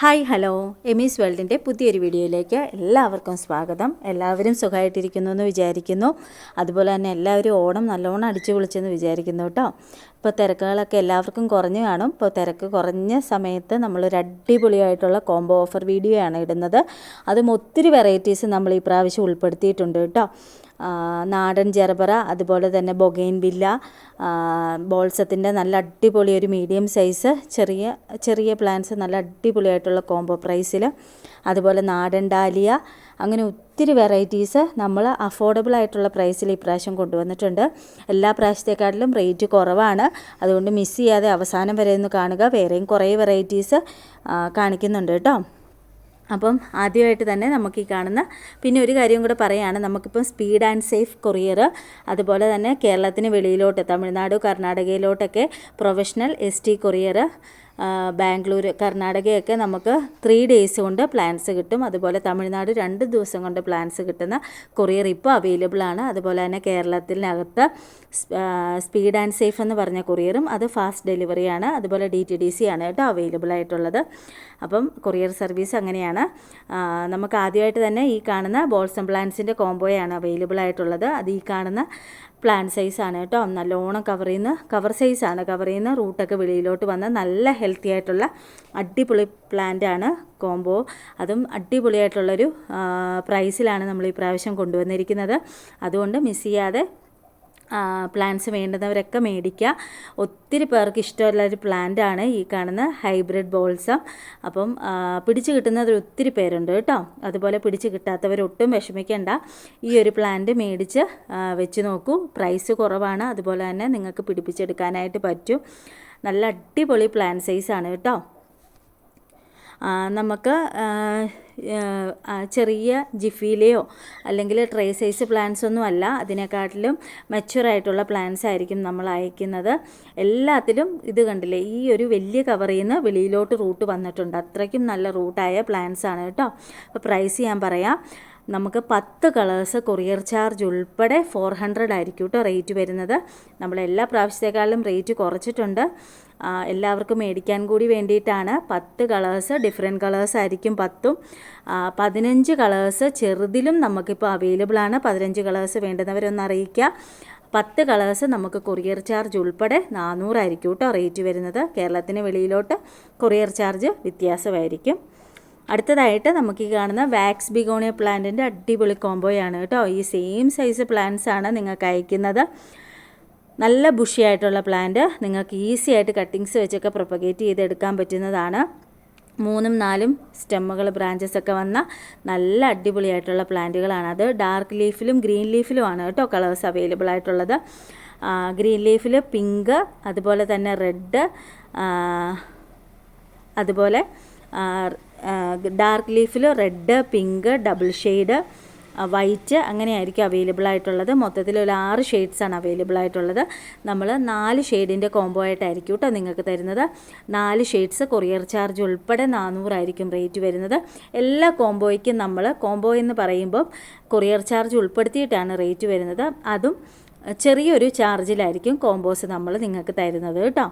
Hi hello. എമീസ് വേൾഡിന്റെ പുതിയൊരു വീഡിയോയിലേക്ക് എല്ലാവർക്കും സ്വാഗതം. എല്ലാവരും സുഖമായിട്ടിരിക്കുന്നു എന്ന് വിചാരിക്കുന്നു. അതുപോലെ തന്നെ എല്ലാവരും ഓണം നല്ലോണം അടിച്ചു പൊളിച്ചെന്ന് വിചാരിക്കുന്നു കേട്ടോ. ഇപ്പോൾ തിരക്കുകളൊക്കെ എല്ലാവർക്കും കുറഞ്ഞു കാണും. ഇപ്പോൾ തിരക്ക് കുറഞ്ഞ സമയത്ത് നമ്മളൊരു അടിപൊളിയായിട്ടുള്ള കോംബോ ഓഫർ വീഡിയോ ആണ് ഇടുന്നത്. അതും ഒത്തിരി വെറൈറ്റീസ് നമ്മൾ ഈ പ്രാവശ്യം ഉൾപ്പെടുത്തിയിട്ടുണ്ട് കേട്ടോ. നാടൻ ജെറബറ അതുപോലെ തന്നെ ബൊഗൈൻ ബില്ല ബോൾസത്തിന്റെ നല്ല അടിപൊളി ഒരു മീഡിയം സൈസ് ചെറിയ ചെറിയ പ്ലാന്റ്സ് നല്ല അടിപൊളിയായിട്ടുള്ള കോംബോ പ്രൈസിൽ അതുപോലെ നാടൻ ഡാലിയ അങ്ങനെ ഒത്തിരി വെറൈറ്റീസ് നമ്മൾ അഫോർഡബിൾ ആയിട്ടുള്ള പ്രൈസിൽ ഇപ്രാവശ്യം കൊണ്ടുവന്നിട്ടുണ്ട്. എല്ലാ പ്രാവശ്യത്തെക്കാട്ടിലും റേറ്റ് കുറവാണ്. അതുകൊണ്ട് മിസ് ചെയ്യാതെ അവസാനം വരെ ഒന്ന് കാണുക. വേറെയും കുറേ വെറൈറ്റീസ് കാണിക്കുന്നുണ്ട് കേട്ടോ. അപ്പം ആദ്യമായിട്ട് തന്നെ നമുക്ക് ഈ കാണുന്ന പിന്നെ ഒരു കാര്യം കൂടെ പറയുകയാണ് നമുക്കിപ്പം സ്പീഡ് ആൻഡ് സേഫ് കൊറിയർ അതുപോലെ തന്നെ കേരളത്തിന് വെളിയിലോട്ട് Tamil Nadu കർണാടകയിലോട്ടൊക്കെ professional S T courier Bangalore കർണാടകയൊക്കെ നമുക്ക് ത്രീ ഡേയ്സ് കൊണ്ട് പ്ലാൻസ് കിട്ടും. അതുപോലെ തമിഴ്നാട് രണ്ട് ദിവസം കൊണ്ട് പ്ലാൻസ് കിട്ടുന്ന കൊറിയർ ഇപ്പോൾ അവൈലബിൾ ആണ്. അതുപോലെ തന്നെ കേരളത്തിനകത്ത് സ്പീഡ് ആൻഡ് സേഫ് എന്ന് പറഞ്ഞ കൊറിയറും അത് ഫാസ്റ്റ് ഡെലിവറിയാണ് അതുപോലെ ഡി ടി ഡി സി ആണ് കേട്ടോ അവൈലബിൾ ആയിട്ടുള്ളത്. അപ്പം കൊറിയർ സർവീസ് അങ്ങനെയാണ്. നമുക്ക് ആദ്യമായിട്ട് തന്നെ ഈ കാണുന്ന ബോൾസം പ്ലാൻസിന്റെ കോംബോയാണ് അവൈലബിൾ ആയിട്ടുള്ളത്. അത് ഈ കാണുന്ന പ്ലാൻ സൈസാണ് കേട്ടോ. നല്ലോണം കവർ ചെയ്യുന്ന കവർ സൈസാണ് കവർ ചെയ്യുന്ന റൂട്ടൊക്കെ വെളിയിലോട്ട് വന്ന് നല്ല ഹെൽത്തി ആയിട്ടുള്ള അടിപൊളി പ്ലാന്റ് ആണ് കോംബോ അതും അടിപൊളിയായിട്ടുള്ളൊരു പ്രൈസിലാണ് നമ്മൾ ഈ പ്രാവശ്യം കൊണ്ടുവന്നിരിക്കുന്നത്. അതുകൊണ്ട് മിസ് ചെയ്യാതെ പ്ലാന്റ്സ് വേണ്ടുന്നവരൊക്കെ മേടിക്കുക. ഒത്തിരി പേർക്ക് ഇഷ്ടമുള്ള ഒരു പ്ലാന്റാണ് ഈ കാണുന്ന ഹൈബ്രിഡ് ബോൾസം അപ്പം പിടിച്ചു കിട്ടുന്നവർ ഒത്തിരി പേരുണ്ട് കേട്ടോ. അതുപോലെ പിടിച്ചു കിട്ടാത്തവരൊട്ടും വിഷമിക്കേണ്ട. ഈ ഒരു പ്ലാന്റ് മേടിച്ച് വെച്ച് നോക്കൂ. പ്രൈസ് കുറവാണ്. അതുപോലെ തന്നെ നിങ്ങൾക്ക് പിടിപ്പിച്ചെടുക്കാനായിട്ട് പറ്റും. നല്ല അടിപൊളി പ്ലാൻ സൈസാണ് കേട്ടോ. നമുക്ക് ചെറിയ ജിഫിയിലെയോ അല്ലെങ്കിൽ ട്രേ സൈസ് പ്ലാന്റ്സ് ഒന്നും അല്ല. അതിനെക്കാട്ടിലും മെച്ചുവറായിട്ടുള്ള പ്ലാന്റ്സ് ആയിരിക്കും നമ്മൾ അയക്കുന്നത്. എല്ലാത്തിലും ഇത് കണ്ടില്ലേ ഈ ഒരു വലിയ കവറിൽ നിന്ന് വെളിയിലോട്ട് റൂട്ട് വന്നിട്ടുണ്ട്. അത്രയ്ക്കും നല്ല റൂട്ടായ പ്ലാന്റ്സ് ആണ് കേട്ടോ. അപ്പോൾ പ്രൈസ് ഞാൻ പറയാം. നമുക്ക് പത്ത് കളേഴ്സ് കൊറിയർ ചാർജ് ഉൾപ്പെടെ ഫോർ ഹൺഡ്രഡ് ആയിരിക്കും കേട്ടോ റേറ്റ് വരുന്നത്. നമ്മൾ എല്ലാ പ്രാവശ്യത്തെക്കാളും റേറ്റ് കുറച്ചിട്ടുണ്ട്. എല്ലാവർക്കും മേടിക്കാൻ കൂടി വേണ്ടിയിട്ടാണ് പത്ത് കളേഴ്സ് ഡിഫറെന്റ് കളേഴ്സ് ആയിരിക്കും പത്തും. പതിനഞ്ച് കളേഴ്സ് ചെറുതിലും നമുക്കിപ്പോൾ അവൈലബിൾ ആണ്. പതിനഞ്ച് കളേഴ്സ് വേണ്ടുന്നവരൊന്ന് അറിയിക്കുക പത്ത് കളേഴ്സ് നമുക്ക് കൊറിയർ ചാർജ് ഉൾപ്പെടെ നാനൂറായിരിക്കും കേട്ടോ റേറ്റ് വരുന്നത്. കേരളത്തിന് വെളിയിലോട്ട് കൊറിയർ ചാർജ് വ്യത്യാസമായിരിക്കും. അടുത്തതായിട്ട് നമുക്ക് ഈ കാണുന്ന വാക്സ് ബിഗോണിയ പ്ലാന്റിന്റെ അടിപൊളി കോംബോയാണ് കേട്ടോ. ഈ സെയിം സൈസ് പ്ലാന്റ്സ് ആണ് നിങ്ങൾക്ക് അയക്കുന്നത്. നല്ല ബുഷി ആയിട്ടുള്ള പ്ലാന്റ് നിങ്ങൾക്ക് ഈസി ആയിട്ട് കട്ടിങ്സ് വെച്ചൊക്കെ പ്രൊപ്പഗേറ്റ് ചെയ്തെടുക്കാൻ പറ്റുന്നതാണ്. മൂന്നും നാലും സ്റ്റെമ്മുകൾ ബ്രാഞ്ചസ് ഒക്കെ വന്ന നല്ല അടിപൊളിയായിട്ടുള്ള പ്ലാന്റുകളാണ് അത്. ഡാർക്ക് ലീഫിലും ഗ്രീൻ ലീഫിലുമാണ് കേട്ടോ കളേഴ്സ് അവൈലബിൾ ആയിട്ടുള്ളത്. ഗ്രീൻ ലീഫിൽ പിങ്ക് അതുപോലെ തന്നെ റെഡ് അതുപോലെ dark ലീഫിൽ red pink double shade white അങ്ങനെയായിരിക്കും അവൈലബിൾ ആയിട്ടുള്ളത്. മൊത്തത്തിൽ ഒരു ആറ് ഷെയ്ഡ്സാണ് അവൈലബിൾ ആയിട്ടുള്ളത്. നമ്മൾ നാല് ഷെയ്ഡിന്റെ കോംബോ ആയിട്ടായിരിക്കും കേട്ടോ നിങ്ങൾക്ക് തരുന്നത്. നാല് ഷെയ്ഡ്സ് കൊറിയർ ചാർജ് ഉൾപ്പെടെ നാനൂറായിരിക്കും റേറ്റ് വരുന്നത്. എല്ലാ കോംബോയ്ക്കും നമ്മൾ കോംബോ എന്ന് പറയുമ്പോൾ കൊറിയർ ചാർജ് ഉൾപ്പെടുത്തിയിട്ടാണ് റേറ്റ് വരുന്നത്. അതും ചെറിയൊരു ചാർജിലായിരിക്കും കോമ്പോസ് നമ്മൾ നിങ്ങൾക്ക് തരുന്നത് കേട്ടോ.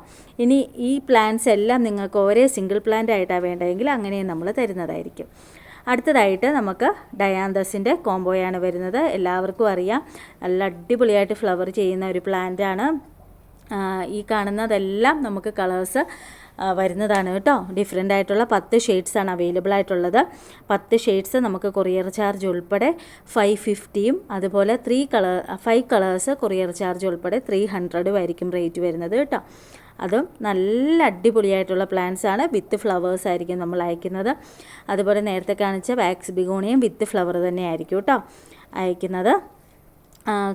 ഇനി ഈ പ്ലാന്റ്സ് എല്ലാം നിങ്ങൾക്ക് ഒരേ സിംഗിൾ പ്ലാന്റ് ആയിട്ടാണ് വേണ്ടതെങ്കിൽ അങ്ങനെയും നമ്മൾ തരുന്നതായിരിക്കും. അടുത്തതായിട്ട് നമുക്ക് ഡയാന്തസിന്റെ കോംബോയാണ് വരുന്നത്. എല്ലാവർക്കും അറിയാം. നല്ല അടിപൊളിയായിട്ട് ഫ്ലവർ ചെയ്യുന്ന ഒരു പ്ലാന്റാണ് ഈ കാണുന്നതെല്ലാം നമുക്ക് കളേഴ്സ് വരുന്നതാണ് കേട്ടോ. ഡിഫറെന്റ് ആയിട്ടുള്ള പത്ത് ആണ് അവൈലബിൾ ആയിട്ടുള്ളത്. പത്ത് ഷെയ്ഡ്സ് നമുക്ക് കൊറിയർ ചാർജ് ഉൾപ്പെടെ ഫൈവ് ഫിഫ്റ്റിയും അതുപോലെ three colour five colours courier charge ഉൾപ്പെടെ ത്രീ ഹൺഡ്രഡും ആയിരിക്കും റേറ്റ് വരുന്നത് കേട്ടോ. അതും നല്ല അടിപൊളിയായിട്ടുള്ള പ്ലാന്റ്സ് ആണ്. വിത്ത് ഫ്ലവേഴ്സ് ആയിരിക്കും നമ്മൾ അയക്കുന്നത്. അതുപോലെ നേരത്തെ കാണിച്ച വാക്സ് ബിഗോണിയും വിത്ത് ഫ്ലവർ തന്നെ ആയിരിക്കും കേട്ടോ അയക്കുന്നത്.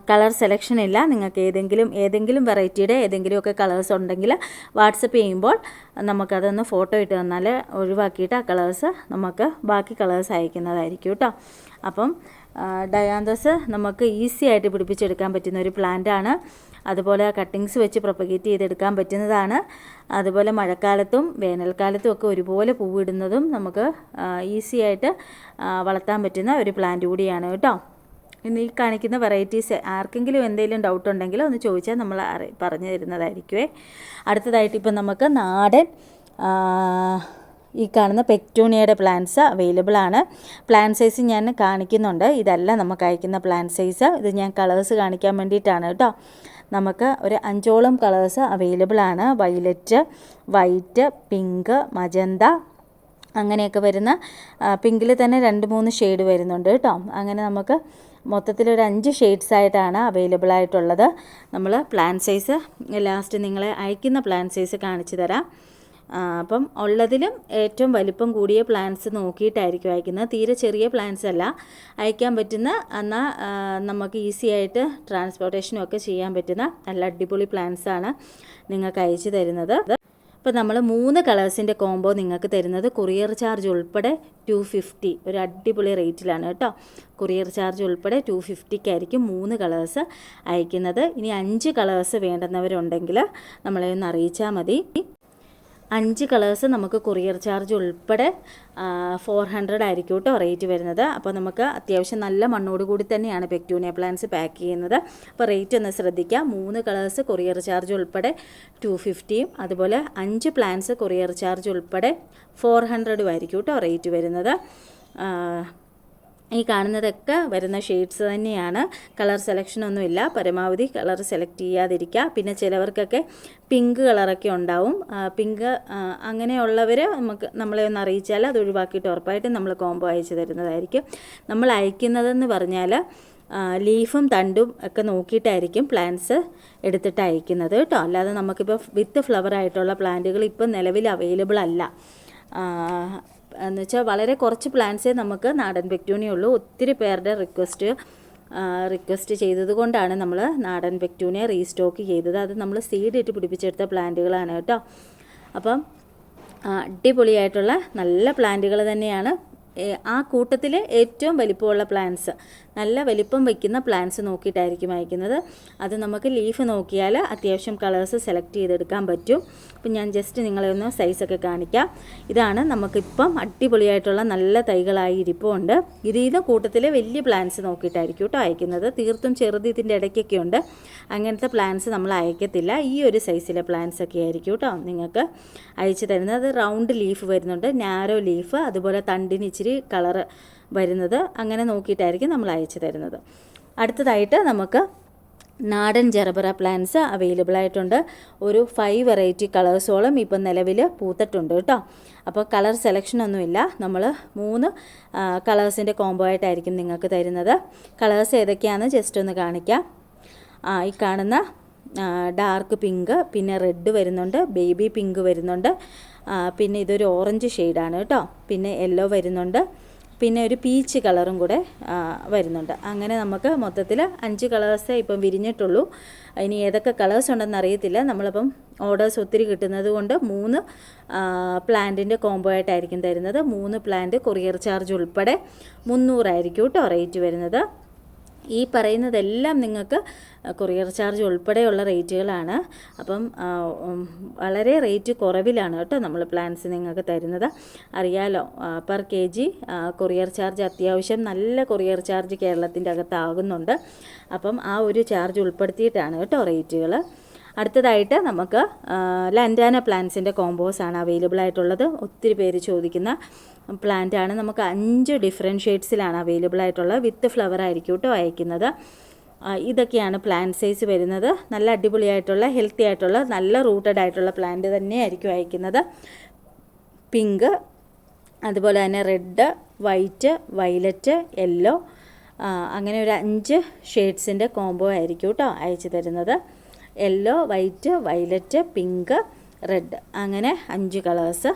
കളർ സെലക്ഷൻ ഇല്ല. നിങ്ങൾക്ക് ഏതെങ്കിലും ഏതെങ്കിലും വെറൈറ്റിയുടെ ഏതെങ്കിലുമൊക്കെ കളേഴ്സ് ഉണ്ടെങ്കിൽ വാട്സപ്പ് ചെയ്യുമ്പോൾ നമുക്കതൊന്ന് ഫോട്ടോ ഇട്ട് തന്നാൽ ഒഴിവാക്കിയിട്ട് ആ കളേഴ്സ് നമുക്ക് ബാക്കി കളേഴ്സ് അയക്കുന്നതായിരിക്കും കേട്ടോ. അപ്പം ഡയാന്തസ് നമുക്ക് ഈസി ആയിട്ട് പിടിപ്പിച്ചെടുക്കാൻ പറ്റുന്ന ഒരു പ്ലാന്റ് ആണ്. അതുപോലെ കട്ടിങ്സ് വെച്ച് പ്രൊപ്പഗേറ്റ് ചെയ്തെടുക്കാൻ പറ്റുന്നതാണ്. അതുപോലെ മഴക്കാലത്തും വേനൽക്കാലത്തും ഒക്കെ ഒരുപോലെ പൂവിടുന്നതും നമുക്ക് ഈസി ആയിട്ട് വളർത്താൻ പറ്റുന്ന ഒരു പ്ലാന്റ് കൂടിയാണ് കേട്ടോ. ഇന്ന് ഈ കാണിക്കുന്ന വെറൈറ്റീസ് ആർക്കെങ്കിലും എന്തെങ്കിലും ഡൗട്ട് ഉണ്ടെങ്കിൽ ഒന്ന് ചോദിച്ചാൽ നമ്മൾ അറി പറഞ്ഞു തരുന്നതായിരിക്കുമേ അടുത്തതായിട്ട് ഇപ്പം നമുക്ക് നാടൻ ഈ കാണുന്ന പെക്ടൂണിയയുടെ പ്ലാന്റ്സ് അവൈലബിൾ ആണ്. പ്ലാൻ സൈസ് ഞാൻ കാണിക്കുന്നുണ്ട്. ഇതല്ല നമുക്ക് അയക്കുന്ന പ്ലാൻ സൈസ് ഇത് ഞാൻ കളേഴ്സ് കാണിക്കാൻ വേണ്ടിയിട്ടാണ് കേട്ടോ. നമുക്ക് ഒരു അഞ്ചോളം കളേഴ്സ് അവൈലബിൾ ആണ്. വൈലറ്റ് വൈറ്റ് പിങ്ക് മജന്ത അങ്ങനെയൊക്കെ വരുന്ന പിങ്കിൽ തന്നെ രണ്ട് മൂന്ന് ഷെയ്ഡ് വരുന്നുണ്ട് കേട്ടോ. അങ്ങനെ നമുക്ക് മൊത്തത്തിലൊരു അഞ്ച് ഷെയ്ഡ്സ് ആയിട്ടാണ് അവൈലബിൾ ആയിട്ടുള്ളത് നമ്മൾ പ്ലാൻ സൈസ് ലാസ്റ്റ് നിങ്ങളെ അയക്കുന്ന പ്ലാൻ സൈസ് കാണിച്ചു തരാം. അപ്പം ഉള്ളതിലും ഏറ്റവും വലിപ്പം കൂടിയ പ്ലാൻസ് നോക്കിയിട്ടായിരിക്കും അയക്കുന്നത്. തീരെ ചെറിയ പ്ലാൻസ് അല്ല. അയക്കാൻ പറ്റുന്ന എന്നാൽ നമുക്ക് ഈസി ആയിട്ട് ട്രാൻസ്പോർട്ടേഷനും ഒക്കെ ചെയ്യാൻ പറ്റുന്ന നല്ല അടിപൊളി പ്ലാൻസ് ആണ് നിങ്ങൾക്ക് അയച്ചു തരുന്നത്. അപ്പോൾ നമ്മൾ മൂന്ന് കളേഴ്സിന്റെ കോംബോ നിങ്ങൾക്ക് തരുന്നത് കൊറിയർ ചാർജ് ഉൾപ്പെടെ ടു ഫിഫ്റ്റി ഒരു അടിപൊളി റേറ്റിലാണ് കേട്ടോ. കൊറിയർ ചാർജ് ഉൾപ്പെടെ ടു ഫിഫ്റ്റിക്കായിരിക്കും മൂന്ന് കളേഴ്സ് അയക്കുന്നത്. ഇനി അഞ്ച് കളേഴ്സ് വേണ്ടുന്നവരുണ്ടെങ്കിൽ നമ്മളെ ഒന്ന് അറിയിച്ചാൽ മതി. അഞ്ച് കളേഴ്സ് നമുക്ക് കൊറിയർ ചാർജ് ഉൾപ്പെടെ ഫോർ ഹൺഡ്രഡ് ആയിരിക്കും കേട്ടോ റേറ്റ് വരുന്നത്. അപ്പോൾ നമുക്ക് അത്യാവശ്യം നല്ല മണ്ണോട് കൂടി തന്നെയാണ് പെക്ടൂണിയ പ്ലാന്റ്സ് പാക്ക് ചെയ്യുന്നത്. അപ്പോൾ റേറ്റ് ഒന്ന് ശ്രദ്ധിക്കുക മൂന്ന് കളേഴ്സ് കൊറിയർ ചാർജ് ഉൾപ്പെടെ ടു ഫിഫ്റ്റിയും അതുപോലെ അഞ്ച് പ്ലാന്റ്സ് കൊറിയർ ചാർജ് ഉൾപ്പെടെ ഫോർ ഹൺഡ്രഡും ആയിരിക്കും കേട്ടോ റേറ്റ് വരുന്നത്. ഈ കാണുന്നതൊക്കെ വരുന്ന ഷെയ്ഡ്സ് തന്നെയാണ്. കളർ സെലക്ഷനൊന്നുമില്ല പരമാവധി കളർ സെലക്ട് ചെയ്യാതിരിക്കുക. പിന്നെ ചിലവർക്കൊക്കെ പിങ്ക് കളറൊക്കെ ഉണ്ടാവും. പിങ്ക് അങ്ങനെയുള്ളവർ നമുക്ക് നമ്മളെ ഒന്ന് അറിയിച്ചാൽ അത് ഒഴിവാക്കിയിട്ട് ഉറപ്പായിട്ടും നമ്മൾ കോംബോ അയച്ചു തരുന്നതായിരിക്കും. നമ്മൾ അയക്കുന്നതെന്ന് പറഞ്ഞാൽ ലീഫും തണ്ടും ഒക്കെ നോക്കിയിട്ടായിരിക്കും പ്ലാന്റ്സ് എടുത്തിട്ട് അയക്കുന്നത് കേട്ടോ. അല്ലാതെ നമുക്കിപ്പോൾ വിത്ത് ഫ്ലവർ ആയിട്ടുള്ള പ്ലാന്റുകൾ ഇപ്പം നിലവിൽ അവൈലബിൾ അല്ല. എന്ന് വെച്ചാൽ വളരെ കുറച്ച് പ്ലാന്റ്സേ നമുക്ക് നാടൻ പെക്ടൂണിയ ഉള്ളൂ. ഒത്തിരി പേരുടെ റിക്വസ്റ്റ് റിക്വസ്റ്റ് ചെയ്തത് കൊണ്ടാണ് നമ്മൾ നാടൻ പെക്ടൂണിയ റീസ്റ്റോക്ക് ചെയ്തത്. അത് നമ്മൾ സീഡ് ഇട്ട് പിടിപ്പിച്ചെടുത്ത പ്ലാന്റുകളാണ് കേട്ടോ. അപ്പം അടിപൊളിയായിട്ടുള്ള നല്ല പ്ലാന്റുകൾ തന്നെയാണ് ആ കൂട്ടത്തിൽ ഏറ്റവും വലിപ്പമുള്ള പ്ലാന്റ്സ് നല്ല വലിപ്പം വയ്ക്കുന്ന പ്ലാന്റ്സ് നോക്കിയിട്ടായിരിക്കും അയക്കുന്നത്. അത് നമുക്ക് ലീഫ് നോക്കിയാൽ അത്യാവശ്യം കളേഴ്സ് സെലക്ട് ചെയ്തെടുക്കാൻ പറ്റും. അപ്പം ഞാൻ ജസ്റ്റ് നിങ്ങളെ ഒന്ന് സൈസൊക്കെ കാണിക്കാം. ഇതാണ് നമുക്കിപ്പം അടിപൊളിയായിട്ടുള്ള നല്ല തൈകളായി ഇരിപ്പുണ്ട്. ഇത് ഇത് കൂട്ടത്തിൽ വലിയ പ്ലാന്റ്സ് നോക്കിയിട്ടായിരിക്കും കേട്ടോ അയക്കുന്നത്. തീർത്തും ചെറുത് ഇതിന്റെ ഇടയ്ക്കൊക്കെ ഉണ്ട്. അങ്ങനത്തെ പ്ലാന്റ്സ് നമ്മൾ അയക്കത്തില്ല. ഈ ഒരു സൈസിലെ പ്ലാന്റ്സ് ഒക്കെ ആയിരിക്കും കേട്ടോ നിങ്ങൾക്ക് അയച്ചു തരുന്നത്. റൗണ്ട് ലീഫ് വരുന്നുണ്ട്. നാരോ ലീഫ് അതുപോലെ തണ്ടിന് ഇച്ചിരി കളറ് വരുന്നത്. അങ്ങനെ നോക്കിയിട്ടായിരിക്കും നമ്മൾ അയച്ചു തരുന്നത്. അടുത്തതായിട്ട് നമുക്ക് നാടൻ ജെറബറ പ്ലാന്റ്സ് അവൈലബിൾ ആയിട്ടുണ്ട്. ഒരു ഫൈവ് വെറൈറ്റി കളേഴ്സോളം ഇപ്പം നിലവിൽ പൂത്തിട്ടുണ്ട് കേട്ടോ. അപ്പോൾ കളർ സെലക്ഷൻ ഒന്നുമില്ല. നമ്മൾ മൂന്ന് കളേഴ്സിന്റെ കോംബോ ആയിട്ടായിരിക്കും നിങ്ങൾക്ക് തരുന്നത്. കളേഴ്സ് ഏതൊക്കെയാണെന്ന് ജസ്റ്റ് ഒന്ന് കാണിക്കാം. ഈ കാണുന്ന ഡാർക്ക് പിങ്ക് പിന്നെ റെഡ് വരുന്നുണ്ട് ബേബി പിങ്ക് വരുന്നുണ്ട്. പിന്നെ ഇതൊരു ഓറഞ്ച് ഷെയ്ഡാണ് കേട്ടോ. പിന്നെ യെല്ലോ വരുന്നുണ്ട്. പിന്നെ ഒരു പീച്ച് കളറും കൂടെ വരുന്നുണ്ട്. അങ്ങനെ നമുക്ക് മൊത്തത്തിൽ അഞ്ച് കളേഴ്സേ ഇപ്പം വിരിഞ്ഞിട്ടുള്ളൂ. ഇനി ഏതൊക്കെ കളേഴ്സ് ഉണ്ടെന്ന് അറിയത്തില്ല. നമ്മളിപ്പം ഓർഡേഴ്സ് ഒത്തിരി കിട്ടുന്നത് കൊണ്ട് മൂന്ന് പ്ലാന്റിന്റെ കോംബോ ആയിട്ടായിരിക്കും തരുന്നത്. മൂന്ന് പ്ലാന്റ് കൊറിയർ ചാർജ് ഉൾപ്പെടെ മുന്നൂറായിരിക്കും കേട്ടോ റേറ്റ് വരുന്നത്. ഈ പറയുന്നതെല്ലാം നിങ്ങൾക്ക് കൊറിയർ ചാർജ് ഉൾപ്പെടെയുള്ള റേറ്റുകളാണ്. അപ്പം വളരെ റേറ്റ് കുറവിലാണ് കേട്ടോ നമ്മൾ പ്ലാൻസ് നിങ്ങൾക്ക് തരുന്നത്. അറിയാലോ per K G courier charge അത്യാവശ്യം നല്ല കൊറിയർ ചാർജ് കേരളത്തിന്റെ അകത്താകുന്നുണ്ട്. അപ്പം ആ ഒരു ചാർജ് ഉൾപ്പെടുത്തിയിട്ടാണ് കേട്ടോ റേറ്റുകൾ. അടുത്തതായിട്ട് നമുക്ക് ലാൻഡാന പ്ലാന്റ്സിന്റെ കോമ്പോസ് ആണ് അവൈലബിൾ ആയിട്ടുള്ളത് ഒത്തിരി പേര് ചോദിക്കുന്ന പ്ലാന്റ് ആണ്. നമുക്ക് അഞ്ച് ഡിഫറെന്റ് ഷെയ്ഡ്സിലാണ് അവൈലബിൾ ആയിട്ടുള്ള വിത്ത് ഫ്ലവർ ആയിരിക്കും കേട്ടോ അയക്കുന്നത്. ഇതൊക്കെയാണ് പ്ലാന്റ് സൈസ് വരുന്നത്. നല്ല അടിപൊളിയായിട്ടുള്ള ഹെൽത്തി ആയിട്ടുള്ള നല്ല റൂട്ടഡ് ആയിട്ടുള്ള പ്ലാന്റ് തന്നെയായിരിക്കും അയക്കുന്നത്. പിങ്ക് അതുപോലെ തന്നെ റെഡ് വൈറ്റ് വൈലറ്റ് യെല്ലോ അങ്ങനെ ഒരു അഞ്ച് ഷെയ്ഡ്സിന്റെ കോംബോ ആയിരിക്കും കേട്ടോ അയച്ചു തരുന്നത്. Yellow white violet pink red അങ്ങനെ അഞ്ച് കളേഴ്സ്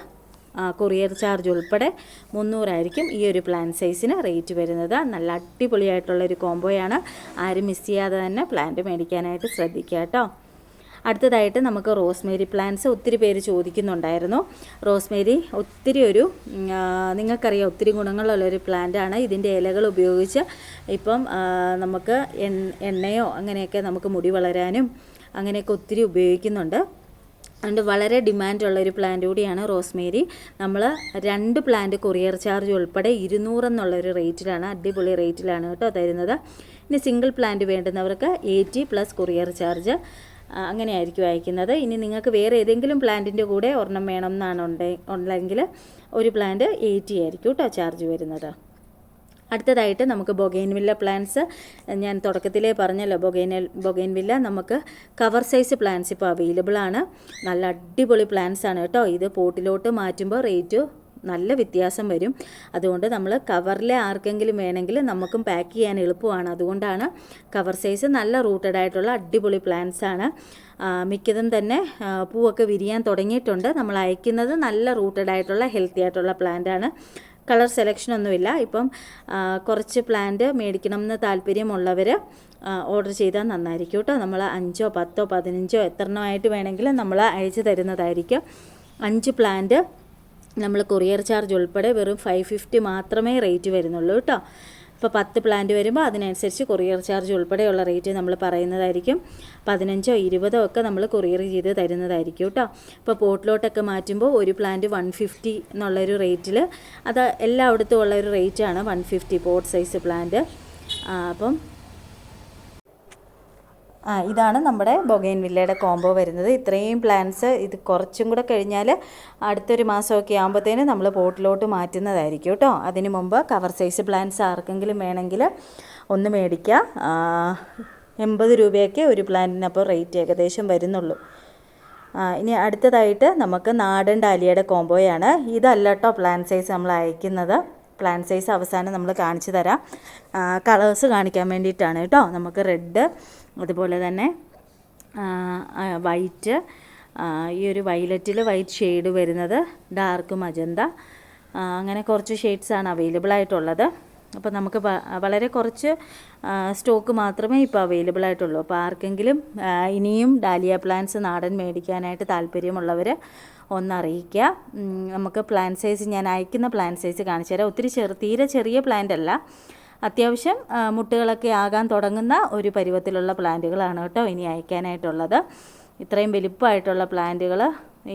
കൊറിയർ ചാർജ് ഉൾപ്പെടെ മുന്നൂറായിരിക്കും ഈ ഒരു പ്ലാൻ സൈസിന് റേറ്റ് വരുന്നത്. നല്ല അടിപൊളിയായിട്ടുള്ളൊരു കോംബോയാണ് ആരും മിസ് ചെയ്യാതെ തന്നെ പ്ലാന്റ് മേടിക്കാനായിട്ട് ശ്രദ്ധിക്കുക കേട്ടോ. അടുത്തതായിട്ട് നമുക്ക് റോസ്മേരി പ്ലാന്റ്സ് ഒത്തിരി പേര് ചോദിക്കുന്നുണ്ടായിരുന്നു. റോസ്മേരി ഒത്തിരി ഒരു നിങ്ങൾക്കറിയാം ഒത്തിരി ഗുണങ്ങളുള്ളൊരു പ്ലാന്റാണ് ഇതിന്റെ ഇലകൾ ഉപയോഗിച്ച് ഇപ്പം നമുക്ക് എണ്ണയോ അങ്ങനെയൊക്കെ നമുക്ക് മുടി വളരാനും അങ്ങനെയൊക്കെ ഒത്തിരി ഉപയോഗിക്കുന്നുണ്ട്. അതുകൊണ്ട് വളരെ ഡിമാൻഡ് ഉള്ള ഒരു പ്ലാന്റ് കൂടിയാണ് റോസ്മേരി. നമ്മൾ രണ്ട് പ്ലാന്റ് കൊറിയർ ചാർജ് ഉൾപ്പെടെ ഇരുന്നൂറ് എന്നുള്ളൊരു റേറ്റിലാണ് അടിപൊളി റേറ്റിലാണ് കേട്ടോ തരുന്നത്. ഇനി സിംഗിൾ പ്ലാന്റ് വേണ്ടുന്നവർക്ക് എയ്റ്റി പ്ലസ് കൊറിയർ ചാർജ് അങ്ങനെ അങ്ങനെയായിരിക്കും അയക്കുന്നത്. ഇനി നിങ്ങൾക്ക് വേറെ ഏതെങ്കിലും പ്ലാന്റിന്റെ കൂടെ ഒരെണ്ണം വേണം എന്നാണ് ഉണ്ടെ ഉണ്ടെങ്കിൽ ഒരു പ്ലാന്റ് എയ്റ്റി ആയിരിക്കും കേട്ടോ ചാർജ് വരുന്നത്. അടുത്തതായിട്ട് നമുക്ക് ബൊഗൈൻവില്ല പ്ലാന്റ്സ്. ഞാൻ തുടക്കത്തിലേ പറഞ്ഞല്ലോ ബൊഗൈൻ ബൊഗൈൻവില്ല നമുക്ക് കവർ സൈസ് പ്ലാന്റ്സ് ഇപ്പോൾ അവൈലബിൾ ആണ്. നല്ല അടിപൊളി പ്ലാന്റ്സ് ആണ് കേട്ടോ. ഇത് പോട്ടിലോട്ട് മാറ്റുമ്പോൾ റേറ്റ് നല്ല വ്യത്യാസം വരും. അതുകൊണ്ട് നമ്മൾ കവറിലെ ആർക്കെങ്കിലും വേണമെങ്കിൽ നമുക്കും പാക്ക് ചെയ്യാൻ എളുപ്പമാണ്. അതുകൊണ്ടാണ് കവർ സൈസ് നല്ല റൂട്ടഡ് ആയിട്ടുള്ള അടിപൊളി പ്ലാന്റ്സ് ആണ്. മിക്കതും തന്നെ പൂവൊക്കെ വിരിയാൻ തുടങ്ങിയിട്ടുണ്ട്. നമ്മൾ അയക്കുന്നത് നല്ല റൂട്ടഡ് ആയിട്ടുള്ള ഹെൽത്തി ആയിട്ടുള്ള പ്ലാന്റ് ആണ്. കളർ സെലക്ഷൻ ഒന്നുമില്ല. ഇപ്പം കുറച്ച് പ്ലാന്റ് മേടിക്കണം എന്ന് താല്പര്യമുള്ളവർ ഓർഡർ ചെയ്താൽ നന്നായിരിക്കും കേട്ടോ. നമ്മൾ അഞ്ചോ പത്തോ പതിനഞ്ചോ എത്രണ്ണമായിട്ട് വേണമെങ്കിലും നമ്മൾ അയച്ചു തരുന്നതായിരിക്കും. അഞ്ച് പ്ലാന്റ് നമ്മൾ കൊറിയർ ചാർജ് ഉൾപ്പെടെ വെറും ഫൈവ് ഫിഫ്റ്റി മാത്രമേ റേറ്റ് വരുന്നുള്ളൂ കേട്ടോ. ഇപ്പോൾ പത്ത് പ്ലാന്റ് വരുമ്പോൾ അതിനനുസരിച്ച് കൊറിയർ ചാർജ് ഉൾപ്പെടെയുള്ള റേറ്റ് നമ്മൾ പറയുന്നതായിരിക്കും. പതിനഞ്ചോ ഇരുപതോ ഒക്കെ നമ്മൾ കൊറിയർ ചെയ്ത് തരുന്നതായിരിക്കും കേട്ടോ ഇപ്പോൾ പോട്ടിലോട്ടൊക്കെ മാറ്റുമ്പോൾ ഒരു പ്ലാന്റ് വൺ ഫിഫ്റ്റി എന്നുള്ളൊരു റേറ്റിൽ അത് എല്ലായിടത്തും ഉള്ള ഒരു റേറ്റാണ് one fifty pot size plant അപ്പം ആ ഇതാണ് നമ്മുടെ ബൊഗൈൻ വില്ലയുടെ കോംബോ വരുന്നത്. ഇത്രയും പ്ലാന്റ്സ് ഇത് കുറച്ചും കൂടെ കഴിഞ്ഞാൽ അടുത്തൊരു മാസമൊക്കെ ആകുമ്പോഴത്തേന് നമ്മൾ പോട്ടിലോട്ട് മാറ്റുന്നതായിരിക്കും കേട്ടോ. അതിന് മുമ്പ് കവർ സൈസ് പ്ലാന്റ്സ് ആർക്കെങ്കിലും വേണമെങ്കിൽ ഒന്ന് മേടിക്കാം. എൺപത് രൂപയൊക്കെ ഒരു പ്ലാന്റിന് അപ്പോൾ റേറ്റ് ഏകദേശം വരുന്നുള്ളൂ. ഇനി അടുത്തതായിട്ട് നമുക്ക് നാടൻ ഡാലിയയുടെ കോംബോയാണ് ഇതല്ല കേട്ടോ പ്ലാൻ സൈസ് നമ്മൾ അയക്കുന്നത്. പ്ലാൻ സൈസ് അവസാനം നമ്മൾ കാണിച്ചു തരാം. കളേഴ്സ് കാണിക്കാൻ വേണ്ടിയിട്ടാണ് കേട്ടോ. നമുക്ക് റെഡ് അതുപോലെ തന്നെ വൈറ്റ് ഈ ഒരു വൈലറ്റിൽ വൈറ്റ് ഷെയ്ഡ് വരുന്നത് ഡാർക്ക് മജന്ത. അങ്ങനെ കുറച്ച് ഷെയ്ഡ്സാണ് അവൈലബിൾ ആയിട്ടുള്ളത്. അപ്പോൾ നമുക്ക് വളരെ കുറച്ച് സ്റ്റോക്ക് മാത്രമേ ഇപ്പോൾ അവൈലബിൾ ആയിട്ടുള്ളൂ. അപ്പോൾ ആർക്കെങ്കിലും ഇനിയും ഡാലിയ പ്ലാന്റ്സ് നാടൻ മേടിക്കാനായിട്ട് താല്പര്യമുള്ളവർ ഒന്നറിയിക്കുക നമുക്ക് പ്ലാൻ സൈസ് ഞാൻ അയക്കുന്ന പ്ലാൻ സൈസ് കാണിച്ചു തരാം. ഒത്തിരി ചെറു തീരെ ചെറിയ പ്ലാന്റ് അല്ല. അത്യാവശ്യം മുട്ടുകളൊക്കെ ആകാൻ തുടങ്ങുന്ന ഒരു പരുവത്തിലുള്ള പ്ലാന്റുകളാണ് കേട്ടോ ഇനി അയക്കാനായിട്ടുള്ളത്. ഇത്രയും വലിപ്പമായിട്ടുള്ള പ്ലാന്റുകൾ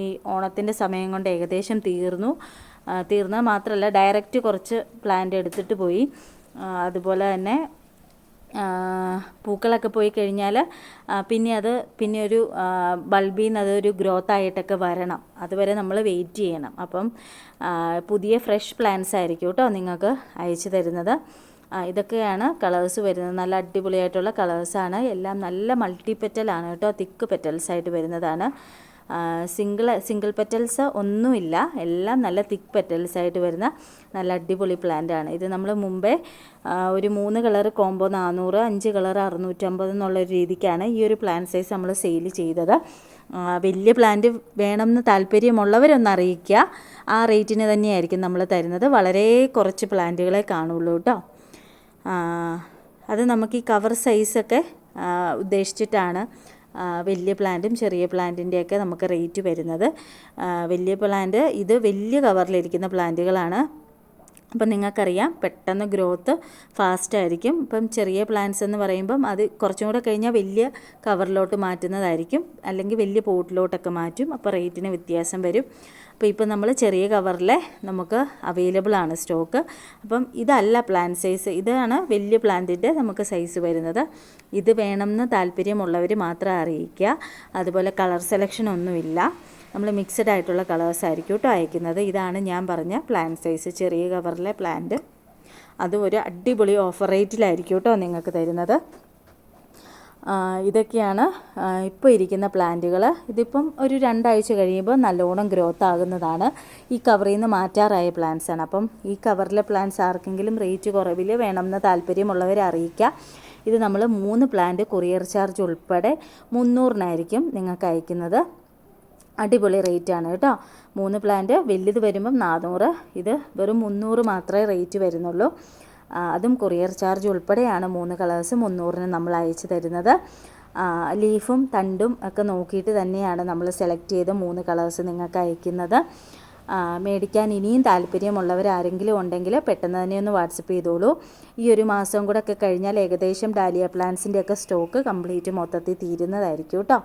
ഈ ഓണത്തിന്റെ സമയം കൊണ്ട് ഏകദേശം തീർന്നു. തീർന്നത് മാത്രമല്ല ഡയറക്റ്റ് കുറച്ച് പ്ലാന്റ് എടുത്തിട്ട് പോയി. അതുപോലെ തന്നെ പൂക്കളൊക്കെ പോയി കഴിഞ്ഞാൽ പിന്നെ അത് പിന്നെ ഒരു ബൾബിൽ നിന്ന് അതൊരു ഗ്രോത്ത് ആയിട്ടൊക്കെ വരണം. അതുവരെ നമ്മൾ വെയിറ്റ് ചെയ്യണം. അപ്പം പുതിയ ഫ്രഷ് പ്ലാന്റ്സ് ആയിരിക്കും കേട്ടോ നിങ്ങൾക്ക് അയച്ചു തരുന്നത്. ഇതൊക്കെയാണ് കളേഴ്സ് വരുന്നത്. നല്ല അടിപൊളിയായിട്ടുള്ള കളേഴ്സാണ് എല്ലാം നല്ല മൾട്ടി പെറ്റലാണ് കേട്ടോ. തിക്ക് പെറ്റൽസ് ആയിട്ട് വരുന്നതാണ്. സിംഗിൾ സിംഗിൾ പെറ്റൽസ് ഒന്നുമില്ല. എല്ലാം നല്ല തിക്ക് പെറ്റൽസ് ആയിട്ട് വരുന്ന നല്ല അടിപൊളി പ്ലാന്റ് ആണ്. ഇത് നമ്മൾ മുമ്പേ ഒരു മൂന്ന് കളർ കോംബോ നാനൂറ് അഞ്ച് കളർ അറുന്നൂറ്റമ്പത് എന്നുള്ള ഒരു രീതിക്കാണ് ഈ ഒരു പ്ലാന്റ് സൈസ് നമ്മൾ സെയിൽ ചെയ്തത്. വലിയ പ്ലാന്റ് വേണമെന്ന് താല്പര്യമുള്ളവരൊന്ന് അറിയിക്കുക. ആ റേറ്റിന് തന്നെയായിരിക്കും നമ്മൾ തരുന്നത്. വളരെ കുറച്ച് പ്ലാന്റുകളെ കാണുള്ളൂ കേട്ടോ. അത് നമുക്ക് ഈ കവർ സൈസൊക്കെ ഉദ്ദേശിച്ചിട്ടാണ് വലിയ പ്ലാന്റും ചെറിയ പ്ലാന്റിന്റെയൊക്കെ നമുക്ക് റേറ്റ് വരുന്നത്. വലിയ പ്ലാന്റ് ഇത് വലിയ കവറിലിരിക്കുന്ന പ്ലാന്റുകളാണ് അപ്പം നിങ്ങൾക്കറിയാം പെട്ടെന്ന് ഗ്രോത്ത് ഫാസ്റ്റ് ആയിരിക്കും. ഇപ്പം ചെറിയ പ്ലാന്റ്സ് എന്ന് പറയുമ്പം അത് കുറച്ചും കൂടെ കഴിഞ്ഞാൽ വലിയ കവറിലോട്ട് മാറ്റുന്നതായിരിക്കും. അല്ലെങ്കിൽ വലിയ പോട്ടിലോട്ടൊക്കെ മാറ്റും. അപ്പോൾ റേറ്റിന് വ്യത്യാസം വരും. അപ്പോൾ ഇപ്പം നമ്മൾ ചെറിയ കവറിൽ നമുക്ക് അവൈലബിൾ ആണ് സ്റ്റോക്ക് അപ്പം ഇതല്ല പ്ലാൻ സൈസ് ഇതാണ് വലിയ പ്ലാന്റിന്റെ നമുക്ക് സൈസ് വരുന്നത്. ഇത് വേണമെന്ന് താല്പര്യമുള്ളവർ മാത്രം അറിയിക്കുക. അതുപോലെ കളർ സെലക്ഷൻ ഒന്നുമില്ല. നമ്മൾ മിക്സഡ് ആയിട്ടുള്ള കളേഴ്സ് ആയിരിക്കും കേട്ടോ അയക്കുന്നത്. ഇതാണ് ഞാൻ പറഞ്ഞ പ്ലാൻ സൈസ് ചെറിയ കവറിലെ പ്ലാന്റ് അതും ഒരു അടിപൊളി ഓഫർ റേറ്റിലായിരിക്കും കേട്ടോ നിങ്ങൾക്ക് തരുന്നത്. ഇതൊക്കെയാണ് ഇപ്പോൾ ഇരിക്കുന്ന പ്ലാന്റുകൾ ഇതിപ്പം ഒരു രണ്ടാഴ്ച കഴിയുമ്പോൾ നല്ലോണം ഗ്രോത്ത് ആകുന്നതാണ്. ഈ കവറിൽ നിന്ന് മാറ്റാറായ പ്ലാന്റ്സ് ആണ്. അപ്പം ഈ കവറിലെ പ്ലാന്റ്സ് ആർക്കെങ്കിലും റേറ്റ് കുറവിൽ വേണമെന്ന് താല്പര്യമുള്ളവരെ അറിയിക്കുക ഇത് നമ്മൾ മൂന്ന് പ്ലാന്റ് കൊറിയർ ചാർജ് ഉൾപ്പെടെ മുന്നൂറിനായിരിക്കും നിങ്ങൾക്ക് അയക്കുന്നത്. അടിപൊളി റേറ്റ് ആണ് കേട്ടോ. മൂന്ന് പ്ലാന്റ് വലുത് വരുമ്പം നാനൂറ് ഇത് വെറും മുന്നൂറ് മാത്രമേ റേറ്റ് വരുന്നുള്ളൂ. അതും കൊറിയർ ചാർജ് ഉൾപ്പെടെയാണ് മൂന്ന് കളേഴ്സ് മുന്നൂറിന് നമ്മൾ അയച്ചു തരുന്നത്. ലീഫും തണ്ടും ഒക്കെ നോക്കിയിട്ട് തന്നെയാണ് നമ്മൾ സെലക്ട് ചെയ്ത് മൂന്ന് കളേഴ്സ് നിങ്ങൾക്ക് അയക്കുന്നത്. മേടിക്കാൻ ഇനിയും താല്പര്യമുള്ളവർ ആരെങ്കിലും ഉണ്ടെങ്കിൽ പെട്ടെന്ന് തന്നെ ഒന്ന് വാട്സപ്പ് ചെയ്തോളൂ. ഈ ഒരു മാസം കൂടെ ഒക്കെ കഴിഞ്ഞാൽ ഏകദേശം ഡാലിയ പ്ലാന്റ്സിന്റെ ഒക്കെ സ്റ്റോക്ക് കംപ്ലീറ്റ് മൊത്തത്തിൽ തീരുന്നതായിരിക്കും കേട്ടോ.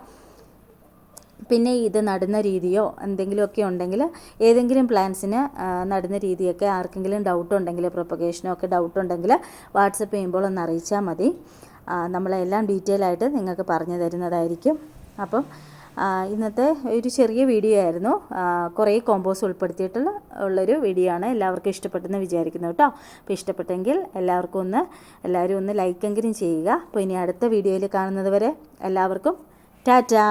പിന്നെ ഇത് നടുന്ന രീതിയോ എന്തെങ്കിലുമൊക്കെ ഉണ്ടെങ്കിൽ ഏതെങ്കിലും പ്ലാൻസിന് നടുന്ന രീതിയൊക്കെ ആർക്കെങ്കിലും ഡൗട്ട് ഉണ്ടെങ്കിൽ പ്രൊപ്പഗേഷനോ ഒക്കെ ഡൗട്ട് ഉണ്ടെങ്കിൽ വാട്സപ്പ് ചെയ്യുമ്പോൾ ഒന്ന് അറിയിച്ചാൽ മതി. നമ്മളെല്ലാം ഡീറ്റെയിൽ ആയിട്ട് നിങ്ങൾക്ക് പറഞ്ഞു തരുന്നതായിരിക്കും. അപ്പം ഇന്നത്തെ ഒരു ചെറിയ വീഡിയോ ആയിരുന്നു. കുറേ കോമ്പോസ് ഉൾപ്പെടുത്തിയിട്ടുള്ള ഉള്ളൊരു വീഡിയോ ആണ് എല്ലാവർക്കും ഇഷ്ടപ്പെട്ടെന്ന് വിചാരിക്കുന്നു കേട്ടോ. അപ്പോൾ ഇഷ്ടപ്പെട്ടെങ്കിൽ എല്ലാവർക്കും ഒന്ന് എല്ലാവരും ഒന്ന് ലൈക്കെങ്കിലും ചെയ്യുക. അപ്പോൾ ഇനി അടുത്ത വീഡിയോയിൽ കാണുന്നത് വരെ എല്ലാവർക്കും ടാറ്റാ!